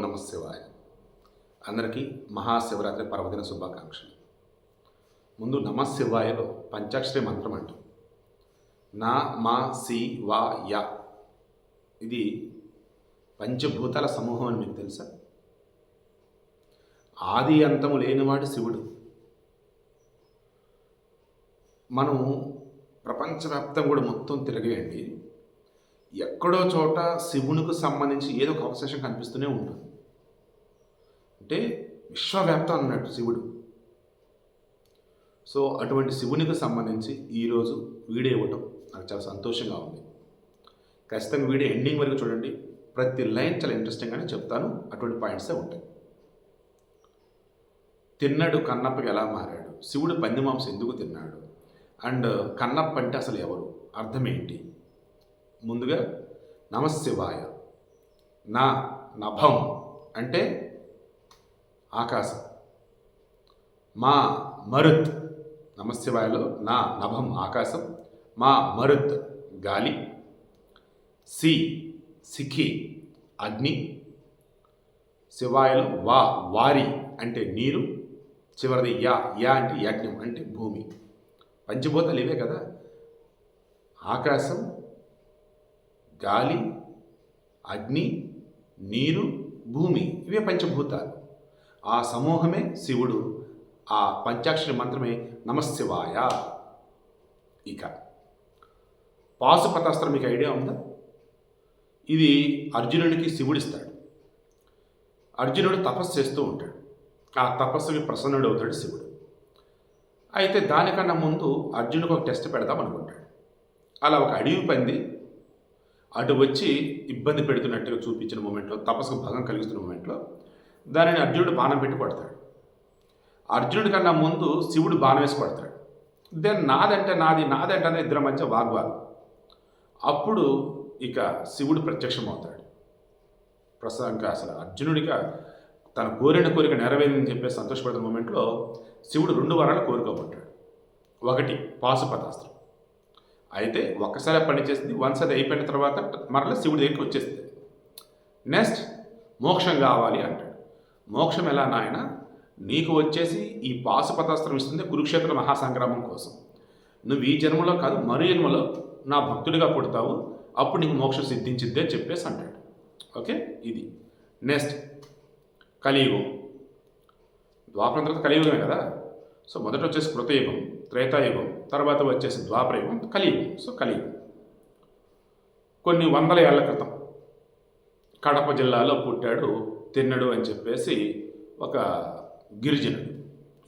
నమ శివాయ అందరికీ మహాశివరాత్రి పర్వదిన శుభాకాంక్షలు. ముందు నమ శివాయలో పంచాక్షరి మంత్రం అంటాం. నా మా సి వా యా. ఇది పంచభూతాల సమూహం అని మీకు తెలుసా? ఆది అంతము లేనివాడు శివుడు. మనం ప్రపంచవ్యాప్తం కూడా మొత్తం తిరగేయండి. ఎక్కడో చోట శివునికి సంబంధించి ఏదో ఒక అవశేషం కనిపిస్తూనే ఉంటుంది. అంటే విశ్వవ్యాప్తం అన్నట్టు శివుడు. సో అటువంటి శివునికి సంబంధించి ఈరోజు వీడియో ఇవ్వటం నాకు చాలా సంతోషంగా ఉంది. ఖచ్చితంగా వీడియో ఎండింగ్ వరకు చూడండి. ప్రతి లైన్ చాలా ఇంట్రెస్టింగ్గానే చెప్తాను. అటువంటి పాయింట్సే ఉంటాయి. తిన్నడు కన్నప్పకి ఎలా మారాడు? శివుడు పంది మాంసం ఎందుకు తిన్నాడు? అండ్ కన్నప్ప అంటే అసలు ఎవరు? అర్థం ఏంటి? ముందుగా నమశివాయ. నా నభం అంటే ఆకాశం. మా మరుత్ నమశివాయలో నా నభం ఆకాశం. మా మరుత్ గాలి. సి సిఖి అగ్ని. శివాయలో వా వారి అంటే నీరు. చివరిది యా యా అంటే యాజ్ఞం అంటే భూమి. పంచభూతాలు ఇవే కదా. ఆకాశం గాలి అగ్ని నీరు భూమి. ఇవే పంచభూతాలు. ఆ సమూహమే శివుడు. ఆ పంచాక్షరి మంత్రమే నమశివాయ. ఇక. పాశుపతాస్త్రం మీకు ఐడియా ఉందా? ఇది అర్జునుడికి శివుడిస్తాడు. అర్జునుడు తపస్సు చేస్తూ ఉంటాడు. ఆ తపస్సుకి ప్రసన్నుడు అవుతాడు శివుడు. అయితే దానికన్నా ముందు అర్జునుడికి ఒక టెస్ట్ పెడదాం అనుకుంటాడు. అలా ఒక అడవి పంది అటు వచ్చి ఇబ్బంది పెడుతున్నట్టుగా చూపించిన మూమెంట్లో తపస్సుకు భంగం కలిగిస్తున్న మూమెంట్లో దానిని అర్జునుడు బాణం పెట్టి కొడతాడు అర్జునుడి కన్నా ముందు శివుడు బాణం వేసి కొడతాడు దెన్ నాదంటే నాది నాదంటే అనే ఇద్దరి మధ్య వాగ్వాదం. అప్పుడు ఇక శివుడు ప్రత్యక్షం అవుతాడు ప్రస్తుతానికి అసలు అర్జునుడిగా తన కోరిన కోరిక నెరవేరిందని చెప్పే సంతోషపడిన మూమెంట్లో శివుడు రెండు వారాలు కోరుకోబడ్డాడు ఒకటి పాశుపతాస్త్రం. అయితే ఒక్కసారి పనిచేసింది వన్స్ అది అయిపోయిన తర్వాత మరలా శివుడి దగ్గరికి వచ్చేస్తుంది నెక్స్ట్ మోక్షం కావాలి అంటాడు. మోక్షం ఎలా నాయన? నీకు వచ్చేసి ఈ పాశుపతాస్త్రం ఇస్తుంది కురుక్షేత్ర మహాసంగ్రామం కోసం. నువ్వు ఈ జన్మలో కాదు మరు జన్మలో నా భక్తుడిగా పుడతావు. అప్పుడు నీకు మోక్షం సిద్ధించిద్దే చెప్పేసి అంటాడు. ఓకే? ఇది. నెక్స్ట్. కలియుగం. ద్వాపరం తర్వాత కలియుగమే కదా? సో మొదట వచ్చేసి కృతయుగం త్రేతాయుగం తర్వాత వచ్చేసి ద్వాపరయుగం కలియుగం. సో కలియుగం. కొన్ని వందల ఏళ్ళ క్రితం కడప జిల్లాలో పుట్టాడు తిన్నడు అని చెప్పేసి ఒక గిరిజనుడు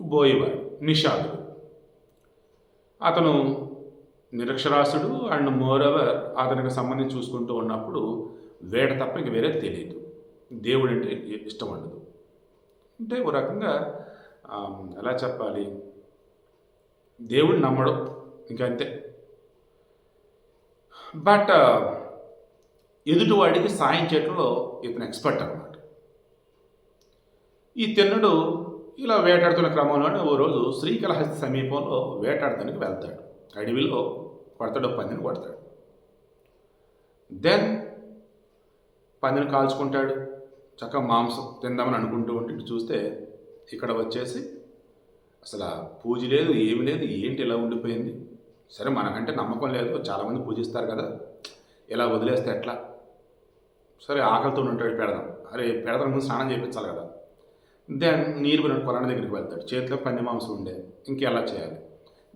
బోయేవాడు నిషాదుడు. అతను నిరక్షరాస్యుడు అండ్ మోరవర్ అతనికి సంబంధించి చూసుకుంటూ ఉన్నప్పుడు వేట తప్ప ఇంక వేరే తెలియదు. దేవుడు అంటే ఇష్టం ఉండదు. అంటే ఒక రకంగా ఎలా చెప్పాలి? దేవుడు నమ్మడు ఇంకంతే అంతే. బట్ ఎదుటివాడికి సాయం చేయడంలో ఇతను ఎక్స్పర్ట్ అనమాట ఈ తిన్నుడు ఇలా వేటాడుతున్న క్రమంలోనే ఓ రోజు శ్రీకాళహస్తి సమీపంలో వేటాడటానికి వెళ్తాడు. అడవిలో కొడతాడు పందిని కొడతాడు. దెన్ పందిని కాల్చుకుంటాడు. చక్కగా మాంసం తిందామని అనుకుంటూ ఉంటే చూస్తే ఇక్కడ వచ్చేసి అసలు పూజ లేదు ఏమి లేదు ఏంటి ఇలా ఉండిపోయింది? సరే మనకంటే నమ్మకం లేదు చాలామంది పూజిస్తారు కదా. ఇలా వదిలేస్తే ఎట్లా? సరే ఆకలితో ఉంటాడు పెడదాం అరే పెడదాం ముందు స్నానం చేయించాలి కదా. దెన్ నీరు పోయిన కొలాన దగ్గరికి వెళ్తాడు. చేతిలో పంది మాంసం ఉండే ఇంకెలా చేయాలి?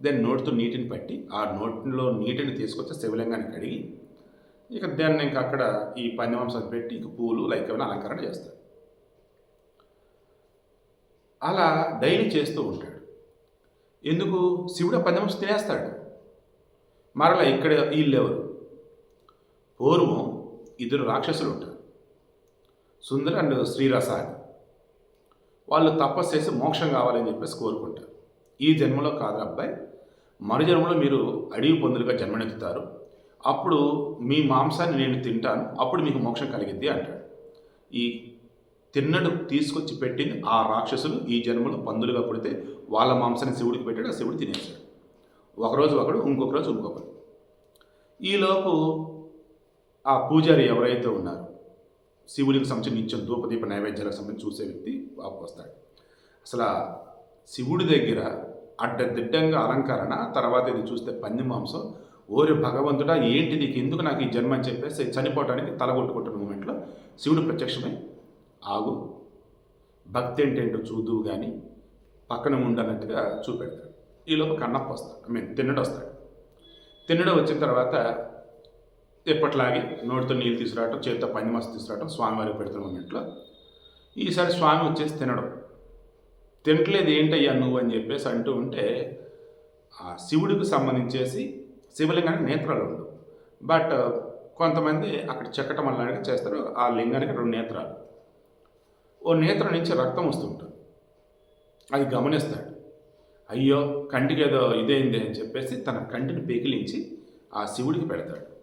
దెన్ నోటితో నీటిని పట్టి ఆ నోటిలో నీటిని తీసుకొచ్చి శివలింగాన్ని కడిగి ఇక దాన్ని ఇంకా అక్కడ ఈ పంది మాంసం పెట్టి ఇక పూలు లైక్ ఏమైనా అలంకరణ చేస్తాడు. అలా డైలీ చేస్తూ ఉంటాడు. ఎందుకు? శివుడు పంది మాంసం తినేస్తాడు. మరలా ఇక్కడ వీళ్ళు ఎవరు? పూర్వం ఇద్దరు రాక్షసులు ఉంటారు. సుందర అండ్ శ్రీరసాని. వాళ్ళు తపస్సు చేసి మోక్షం కావాలని చెప్పేసి కోరుకుంటారు. ఈ జన్మలో కాదు అబ్బాయి. మరు జన్మలో మీరు అడవి పొందులుగా జన్మనెత్తుతారు. అప్పుడు మీ మాంసాన్ని నేను తింటాను. అప్పుడు మీకు మోక్షం కలిగిద్ది అంటాడు. ఈ తిన్నడు తీసుకొచ్చి పెట్టింది ఆ రాక్షసులు ఈ జన్మలో పందులుగా పుడితే వాళ్ళ మాంసాన్ని శివుడికి పెట్టాడు ఆ శివుడు తినేశాడు. ఒకరోజు ఒకడు ఇంకొక రోజు ఇంకొకరు ఈలోపు ఆ పూజారి ఎవరైతే ఉన్నారో శివుడికి సంబంధించిన నిత్యం ధూపదీప నైవేద్యాలకు సంబంధించి చూసే వ్యక్తి బాబు వస్తాడు. అసలు శివుడి దగ్గర అడ్డదిడ్డంగా అలంకరణ తర్వాత ఇది చూస్తే పంది మాంసం ఓరి భగవంతుడా ఏంటి నీకు? ఎందుకు నాకు ఈ జన్మ అని చెప్పేసి చనిపోవడానికి తలగొట్టుకుంటున్న మూమెంట్లో శివుడు ప్రత్యక్షమై ఆగు భక్తి ఏంటేంటో చూదువు కానీ పక్కన ఉండనట్టుగా చూపెడతాడు. ఈలోపు కన్నప్ప వస్తాడు ఐ మీన్ తిన్నడు వస్తాడు. తిన్నడు వచ్చిన తర్వాత ఎప్పట్లాగే నోటితో నీళ్ళు తీసుకురావటం చేతితో పంది మస్తు తీసుకురావటం స్వామివారికి పెడుతున్నాం ఇంట్లో ఈసారి స్వామి వచ్చేసి తినడం. తినట్లేదు ఏంటయ్యా నువ్వు అని చెప్పేసి అంటూ ఉంటే ఆ శివుడికి సంబంధించేసి శివలింగానికి నేత్రాలు ఉండవు. బట్ కొంతమంది అక్కడ చెక్కటం అలాగే చేస్తారు ఆ లింగానికి రెండు నేత్రాలు. ఓ నేత్రం నుంచి రక్తం వస్తుంటుంది. అది గమనిస్తాడు. అయ్యో కంటికి ఏదో ఇదేంది అని చెప్పేసి తన కంటిని పీకిలించి ఆ శివుడికి పెడతాడు.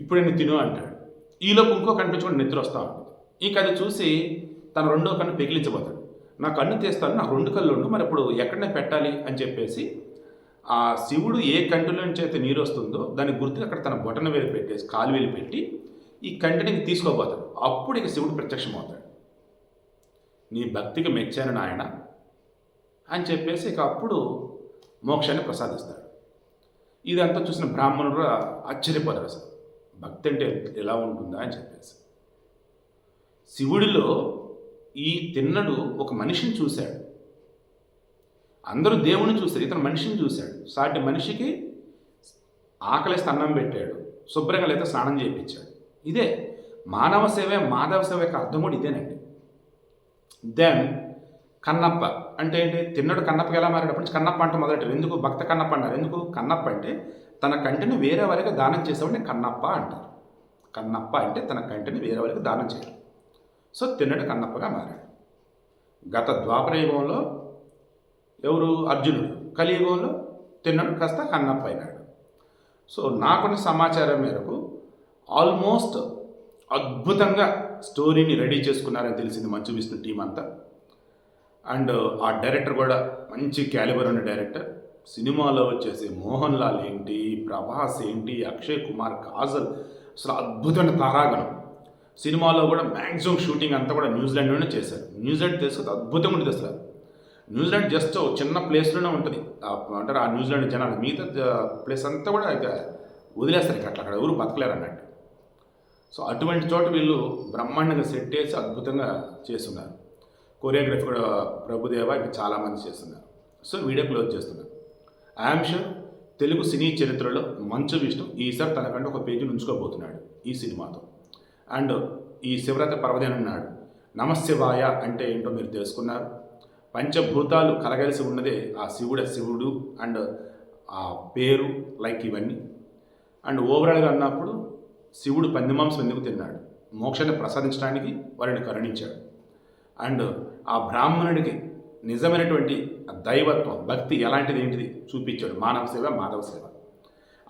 ఇప్పుడు నేను తిను అంటాడు. ఈలోపు ఇంకో కనిపించుకొని నిద్ర వస్తా ఉంటుంది. ఇంక చూసి తన రెండో కన్ను పెగిలించబోతాడు. నా కన్ను తీస్తాను నాకు రెండు కళ్ళు ఉండు మరి ఇప్పుడు ఎక్కడనే పెట్టాలి అని చెప్పేసి ఆ శివుడు ఏ కంటిలో నుంచి అయితే నీరు వస్తుందో దాని గుర్తుగా అక్కడ తన బొటన వేలు పెట్టేసి కాలు వేలు పెట్టి ఈ కంటిని తీసుకోబోతాడు. అప్పుడు ఇక శివుడు ప్రత్యక్షమవుతాడు. నీ భక్తికి మెచ్చాను నాయన అని చెప్పేసి ఇక అప్పుడు మోక్షాన్ని ప్రసాదిస్తాడు. ఇదంతా చూసిన బ్రాహ్మణుడు కూడా ఆశ్చర్యపోతాడు అసలు. భక్తి అంటే ఎలా ఉంటుందా అని చెప్పేసి. శివుడిలో ఈ తిన్నడు ఒక మనిషిని చూశాడు. అందరూ దేవుని చూశారు. ఇతను మనిషిని చూశాడు. సాటి మనిషికి ఆకలిస్తే అన్నం పెట్టాడు. శుభ్రంగా లేదా స్నానం చేయించాడు. ఇదే మానవ సేవ మాధవ సేవ యొక్క అర్థం కూడా ఇదేనండి. దెన్ కన్నప్ప అంటే ఏంటి? తిన్నడు కన్నప్పకి ఎలా మారాడు? అప్పటి నుంచి కన్నప్ప అంటే మొదలెట్టారు. ఎందుకు? భక్త కన్నప్ప అన్నారు. ఎందుకు? కన్నప్ప అంటే తన కంటిని వేరే వారికి దానం చేసేవాడిని కన్నప్ప అంటారు. కన్నప్ప అంటే తన కంటిని వేరే వారికి దానం చేయాలి సో తిన్నడు కన్నప్పగా మారాడు. గత ద్వాపరయుగంలో ఎవరు? అర్జునుడు. కలియుగంలో తిన్నడు కాస్త కన్నప్ప అయినాడు. సో నాకున్న సమాచారం మేరకు ఆల్మోస్ట్ అద్భుతంగా స్టోరీని రెడీ చేసుకున్నారని తెలిసింది మంచు విష్ణు టీం అంతా. అండ్ ఆ డైరెక్టర్ కూడా మంచి క్యాలిబర్ ఉన్న డైరెక్టర్. సినిమాలో వచ్చేసి మోహన్ లాల్ ఏంటి ప్రభాస్ ఏంటి అక్షయ్ కుమార్ కాజల్ అసలు అద్భుతమైన తారాగణం. సినిమాలో కూడా మ్యాక్సిమం షూటింగ్ అంతా కూడా న్యూజిలాండ్లోనే చేశారు. న్యూజిలాండ్ తెలుసుకుంటే అద్భుతంగా ఉంటుంది అసలు. న్యూజిలాండ్ జస్ట్ ఒక చిన్న ప్లేస్లోనే ఉంటుంది. అంటారు ఆ న్యూజిలాండ్ జనాలు మిగతా ప్లేస్ అంతా కూడా ఇక వదిలేస్తారు ఇక అట్లా. అక్కడ ఎవరు బతకలేరు అన్నట్టు. సో అటువంటి చోట వీళ్ళు బ్రహ్మాండంగా సెట్ చేసి అద్భుతంగా చేస్తున్నారు. కొరియోగ్రఫీ కూడా ప్రభుదేవ ఇంకా చాలామంది చేస్తున్నారు. సో వీడియో క్లోజ్ చేస్తున్నారు. ఐఎమ్ షూర్ తెలుగు సినీ చరిత్రలో మంచు విష్ణు ఈసారి తనకంటే ఒక పేజీని ఉంచుకోబోతున్నాడు ఈ సినిమాతో. అండ్ ఈ శివరాత్రి పర్వదినం అన్నాడు నమశివాయ అంటే ఏంటో మీరు తెలుసుకున్నారు. పంచభూతాలు కలగలిసి ఉన్నదే ఆ శివుడు శివుడు అండ్ ఆ పేరు లైక్ ఇవన్నీ. అండ్ ఓవరాల్గా అన్నప్పుడు శివుడు పందిమాంసం ఎందుకు తిన్నాడు? మోక్షాన్ని ప్రసాదించడానికి వారిని కరుణించాడు. అండ్ ఆ బ్రాహ్మణుడికి నిజమైనటువంటి దైవత్వం భక్తి ఎలాంటిది ఏంటిది? చూపించాడు మానవ సేవ మాధవ సేవ.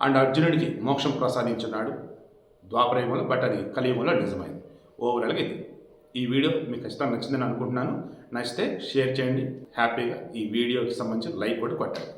అండ్ అర్జునుడికి మోక్షం ప్రసాదించున్నాడు. ద్వాపరయుగంలో బట్ అది కలియుగంలో నిజమైంది. ఓవరాల్గా ఇది. ఈ వీడియో మీకు ఖచ్చితంగా నచ్చిందని అనుకుంటున్నాను. నచ్చితే షేర్ చేయండి. హ్యాపీగా ఈ వీడియోకి సంబంధించి లైక్ కూడా కొట్టండి.